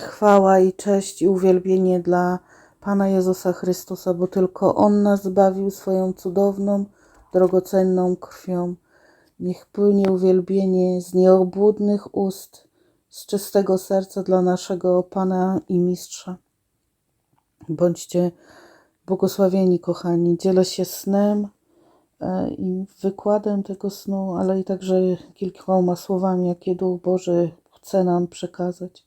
Chwała i cześć i uwielbienie dla Pana Jezusa Chrystusa, bo tylko On nas zbawił swoją cudowną, drogocenną krwią. Niech płynie uwielbienie z nieobłudnych ust, z czystego serca dla naszego Pana i Mistrza. Bądźcie błogosławieni, kochani. Dzielę się snem e, i wykładem tego snu, ale i także kilkoma słowami, jakie Duch Boży chce nam przekazać.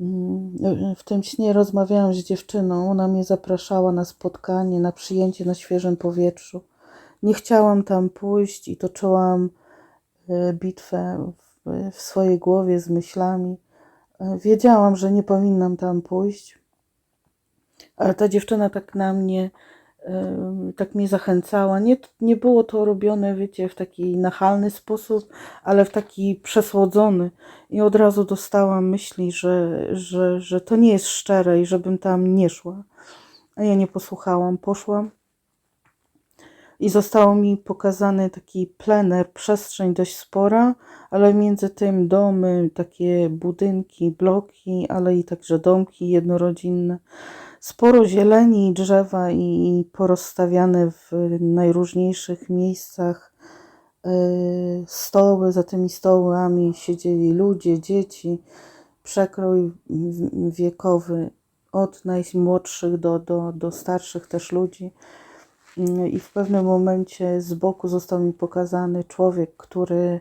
Mm, W tym śnie rozmawiałam z dziewczyną. Ona mnie zapraszała na spotkanie, na przyjęcie na świeżym powietrzu. Nie chciałam tam pójść i toczyłam e, bitwę w, swojej głowie z myślami. E, Wiedziałam, że nie powinnam tam pójść, ale ta dziewczyna tak na mnie, tak mnie zachęcała. Nie, nie było to robione, wiecie, w taki nachalny sposób, ale w taki przesłodzony. I od razu dostałam myśli, że, że, że to nie jest szczere i żebym tam nie szła. A ja nie posłuchałam, poszłam. I zostało mi pokazany taki plener, przestrzeń dość spora, ale między tym domy, takie budynki, bloki, ale i także domki jednorodzinne. Sporo zieleni drzewa i i porozstawiane w najróżniejszych miejscach y, stoły, za tymi stołami siedzieli ludzie, dzieci, przekrój wiekowy od najmłodszych do, do, do starszych też ludzi. Mm, I w pewnym momencie z boku został mi pokazany człowiek, który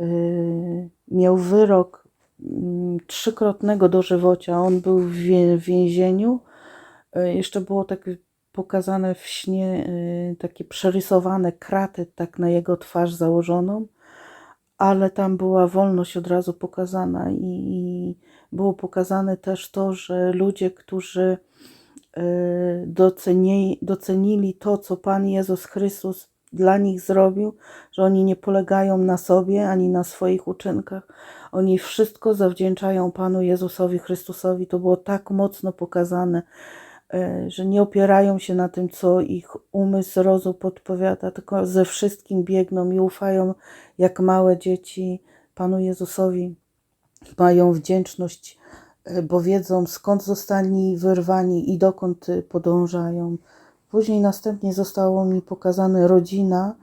y, miał wyrok mm, trzykrotnego dożywocia. On był w więzieniu. Y, Jeszcze było tak pokazane w śnie, y, takie przerysowane kraty, tak na jego twarz założoną, ale tam była wolność od razu pokazana i, i było pokazane też to, że ludzie, którzy doceni, docenili to, co Pan Jezus Chrystus dla nich zrobił, że oni nie polegają na sobie ani na swoich uczynkach. Oni wszystko zawdzięczają Panu Jezusowi Chrystusowi. To było tak mocno pokazane, y, że nie opierają się na tym, co ich umysł, rozum podpowiada, tylko ze wszystkim biegną i ufają jak małe dzieci Panu Jezusowi. Mają wdzięczność bo wiedzą skąd zostali wyrwani i dokąd y, podążają. Później następnie zostało mi pokazane rodzina,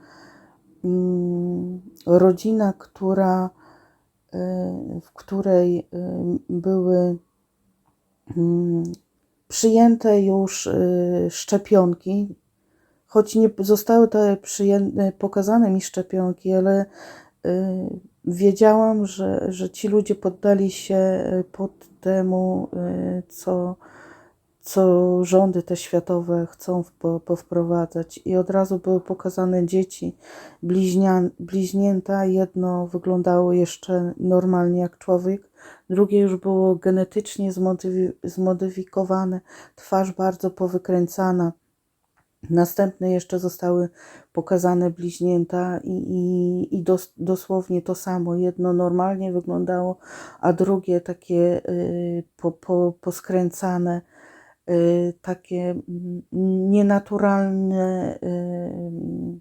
mm, rodzina, która, y, w której były mm, przyjęte już szczepionki, choć nie zostały te pokazane mi szczepionki, ale wiedziałam, że, że ci ludzie poddali się y, pod temu, y, co, co rządy te światowe chcą powprowadzać. I od razu były pokazane dzieci, bliźnia, bliźnięta. Jedno wyglądało jeszcze normalnie jak człowiek, drugie już było genetycznie zmodyfikowane, twarz bardzo powykręcana. Następne jeszcze zostały pokazane bliźnięta i, i, i dos, dosłownie to samo. Jedno normalnie wyglądało, a drugie takie y, po, po, poskręcane, y, takie mm, nienaturalne, y,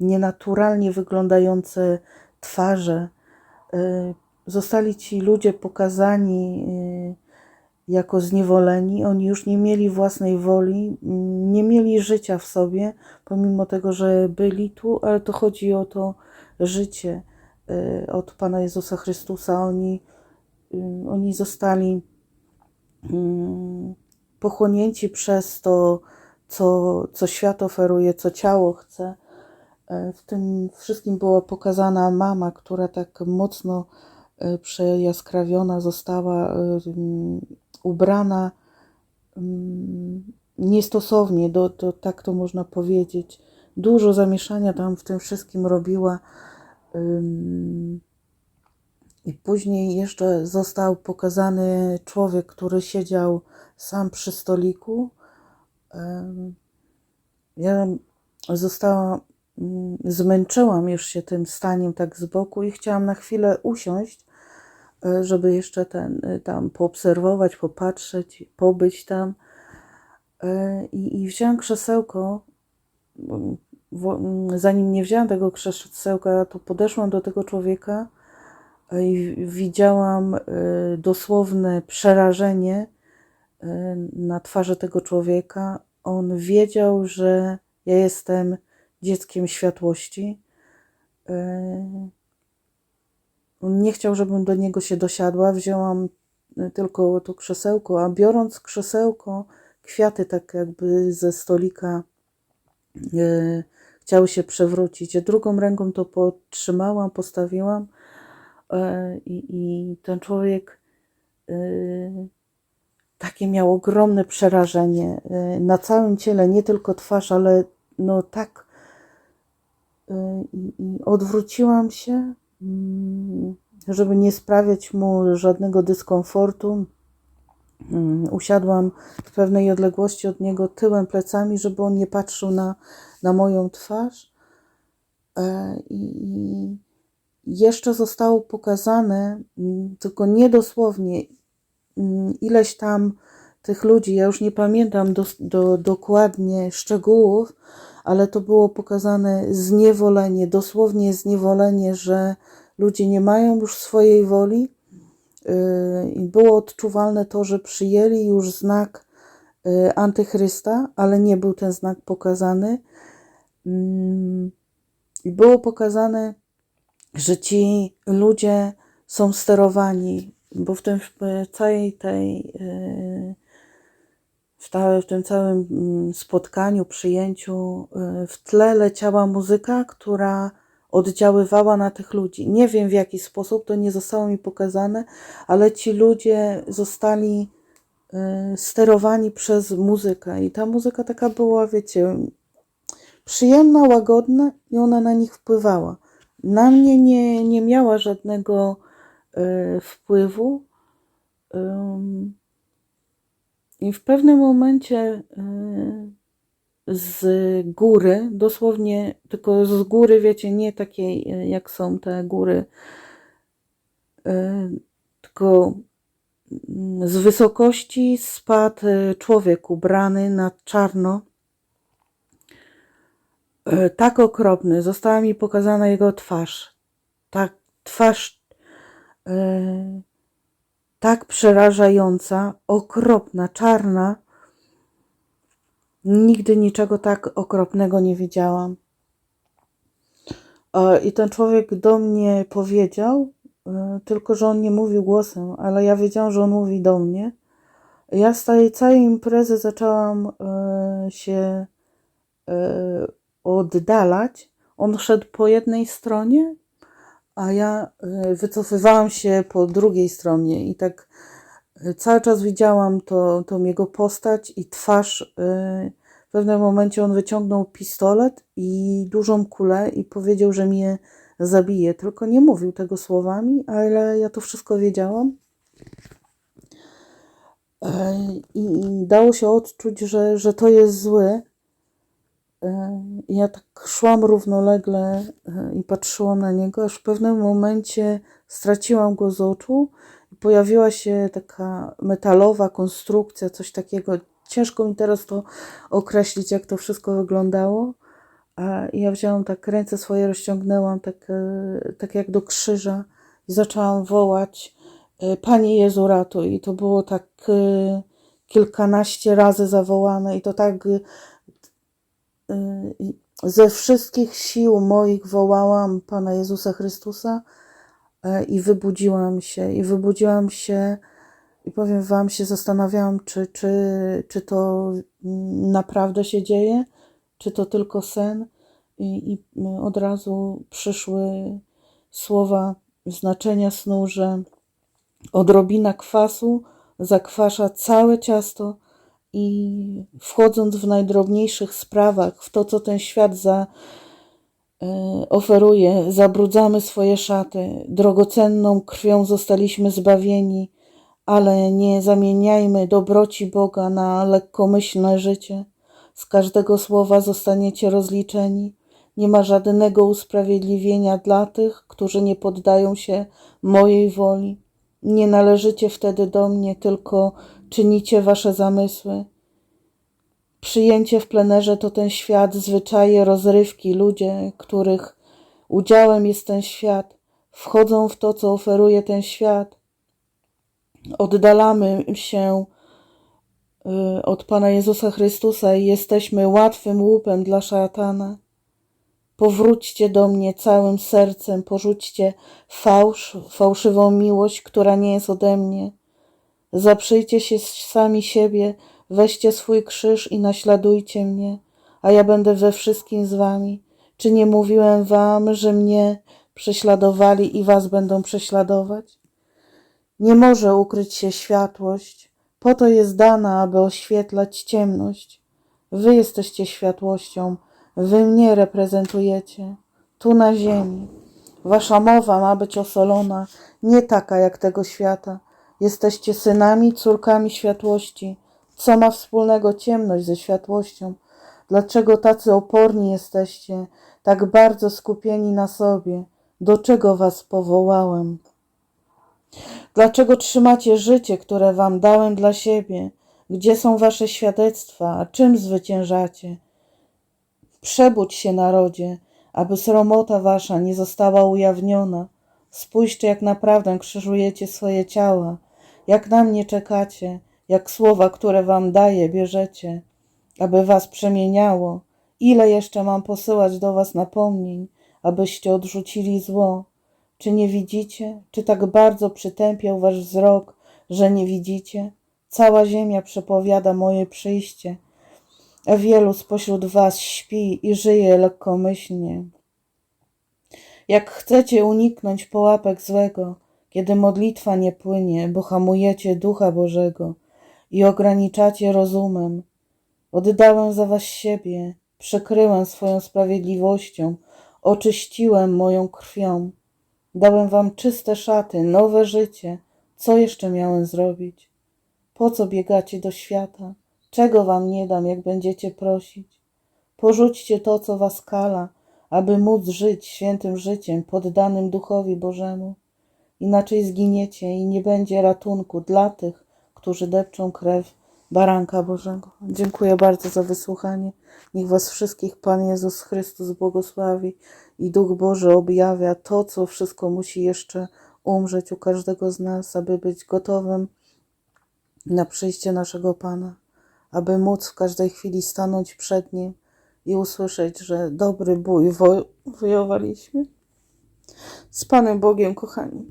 nienaturalnie wyglądające twarze. Y, Zostali ci ludzie pokazani y, jako zniewoleni. Oni już nie mieli własnej woli, nie mieli życia w sobie, pomimo tego, że byli tu, ale to chodzi o to życie y, od Pana Jezusa Chrystusa. Oni, y, oni zostali mm, pochłonięci przez to, co, co świat oferuje, co ciało chce. E, W tym wszystkim była pokazana mama, która tak mocno e, przejaskrawiona została, ubrana mm, niestosownie, do, do, tak to można powiedzieć. Dużo zamieszania tam w tym wszystkim robiła. I później jeszcze został pokazany człowiek, który siedział sam przy stoliku. Ja zostałam, zmęczyłam już się tym staniem tak z boku i chciałam na chwilę usiąść, żeby jeszcze ten, e, tam poobserwować, popatrzeć, pobyć tam. E, I, i wzięłam krzesełko. Zanim nie wzięłam tego krzesełka, to podeszłam do tego człowieka i widziałam dosłowne przerażenie na twarzy tego człowieka. On wiedział, że ja jestem dzieckiem światłości. Nie chciał, żebym do niego się dosiadła. Wzięłam y, tylko to krzesełko, a biorąc krzesełko, kwiaty tak jakby ze stolika y, chciały się przewrócić. Drugą ręką to podtrzymałam, postawiłam e, i, ten człowiek y, takie miał ogromne przerażenie y, na całym ciele, nie tylko twarz, ale no tak. I, odwróciłam się, żeby nie sprawiać mu żadnego dyskomfortu. Mm, Usiadłam w pewnej odległości od niego tyłem, plecami, żeby on nie patrzył na, na moją twarz. E, I jeszcze zostało pokazane, mm, tylko niedosłownie, mm, ileś tam tych ludzi, ja już nie pamiętam do, do, dokładnie szczegółów, ale to było pokazane zniewolenie, dosłownie zniewolenie, że ludzie nie mają już swojej woli. Yy, I było odczuwalne to, że przyjęli już znak yy, antychrysta, ale nie był ten znak pokazany. Mm, I było pokazane, że ci ludzie są sterowani, bo w tym w całej tej, yy, w, tym całym mm, spotkaniu, przyjęciu, yy, w tle leciała muzyka, która oddziaływała na tych ludzi. Nie wiem w jaki sposób, to nie zostało mi pokazane, ale ci ludzie zostali yy, sterowani przez muzykę i ta muzyka taka była, wiecie, przyjemna, łagodna i ona na nich wpływała. Na mnie nie, nie miała żadnego e, wpływu. Ym, I w pewnym momencie e, z góry, dosłownie tylko z góry, wiecie, nie takiej e, jak są te góry, e, tylko mm, z wysokości spadł człowiek ubrany na czarno. Tak okropny, została mi pokazana jego twarz. Tak, twarz tak przerażająca, okropna, czarna. Nigdy niczego tak okropnego nie widziałam. I ten człowiek do mnie powiedział, e, tylko że on nie mówił głosem, ale ja wiedziałam, że on mówi do mnie. Ja z tej całej imprezy zaczęłam e, się e, oddalać. On szedł po jednej stronie, a ja e, wycofywałam się po drugiej stronie i tak e, cały czas widziałam to, tą jego postać i twarz. e, W pewnym momencie on wyciągnął pistolet i dużą kulę i powiedział, że mnie zabije. Tylko nie mówił tego słowami, ale ja to wszystko wiedziałam. I dało się odczuć, że, że to jest złe. E, Ja tak szłam równolegle e, i patrzyłam na niego, aż w pewnym momencie straciłam go z oczu i pojawiła się taka metalowa konstrukcja, coś takiego. Ciężko mi teraz to określić, jak to wszystko wyglądało. A ja wzięłam tak ręce swoje, rozciągnęłam tak, e, tak jak do krzyża i zaczęłam wołać Panie Jezu ratuj. I to było tak kilkanaście razy zawołane i to tak ze wszystkich sił moich wołałam Pana Jezusa Chrystusa e, i wybudziłam się. I wybudziłam się i powiem Wam, się zastanawiałam, czy, czy, czy to mm, naprawdę się dzieje, czy to tylko sen. I, i od razu przyszły słowa znaczenia snu, że odrobina kwasu zakwasza całe ciasto i wchodząc w najdrobniejszych sprawach, w to, co ten świat za, e, oferuje, zabrudzamy swoje szaty. Drogocenną krwią zostaliśmy zbawieni, ale nie zamieniajmy dobroci Boga na lekkomyślne życie. Z każdego słowa zostaniecie rozliczeni. Nie ma żadnego usprawiedliwienia dla tych, którzy nie poddają się mojej woli. Nie należycie wtedy do mnie, tylko czynicie wasze zamysły. Przyjęcie w plenerze to ten świat, zwyczaje, rozrywki, ludzie, których udziałem jest ten świat. wchodzą w to, co oferuje ten świat. Oddalamy się y, od Pana Jezusa Chrystusa i jesteśmy łatwym łupem dla szatana. Powróćcie do mnie całym sercem, porzućcie fałsz, fałszywą miłość, która nie jest ode mnie. Zaprzyjcie się sami siebie, weźcie swój krzyż i naśladujcie mnie, a ja będę we wszystkim z wami. Czy nie mówiłem wam, że mnie prześladowali i was będą prześladować? Nie może ukryć się światłość, po to jest dana, aby oświetlać ciemność. Wy jesteście światłością, wy mnie reprezentujecie, tu na ziemi. Wasza mowa ma być osolona, nie taka jak tego świata. Jesteście synami, córkami światłości. Co ma wspólnego ciemność ze światłością? Dlaczego tacy oporni jesteście, tak bardzo skupieni na sobie? Do czego was powołałem? Dlaczego trzymacie życie, które wam dałem dla siebie? Gdzie są wasze świadectwa? A czym zwyciężacie? Przebudź się, narodzie, aby sromota wasza nie została ujawniona. Spójrzcie, jak naprawdę krzyżujecie swoje ciała, jak na mnie czekacie, jak słowa, które wam daję, bierzecie, aby was przemieniało. Ile jeszcze mam posyłać do was napomnień, abyście odrzucili zło? Czy nie widzicie? Czy tak bardzo przytępiał wasz wzrok, że nie widzicie? Cała ziemia przepowiada moje przyjście, a wielu spośród was śpi i żyje lekkomyślnie. Jak chcecie uniknąć połapek złego, kiedy modlitwa nie płynie, bo hamujecie Ducha Bożego i ograniczacie rozumem, oddałem za was siebie, przykryłem swoją sprawiedliwością, oczyściłem moją krwią. Dałem wam czyste szaty, nowe życie. Co jeszcze miałem zrobić? Po co biegacie do świata? Czego wam nie dam, jak będziecie prosić? Porzućcie to, co was kala, aby móc żyć świętym życiem poddanym Duchowi Bożemu. Inaczej zginiecie i nie będzie ratunku dla tych, którzy depczą krew Baranka Bożego. Dziękuję bardzo za wysłuchanie. Niech Was wszystkich Pan Jezus Chrystus błogosławi i Duch Boży objawia to, co wszystko musi jeszcze umrzeć u każdego z nas, aby być gotowym na przyjście naszego Pana, aby móc w każdej chwili stanąć przed Nim i usłyszeć, że dobry bój wo- wojowaliśmy. Z Panem Bogiem, kochani.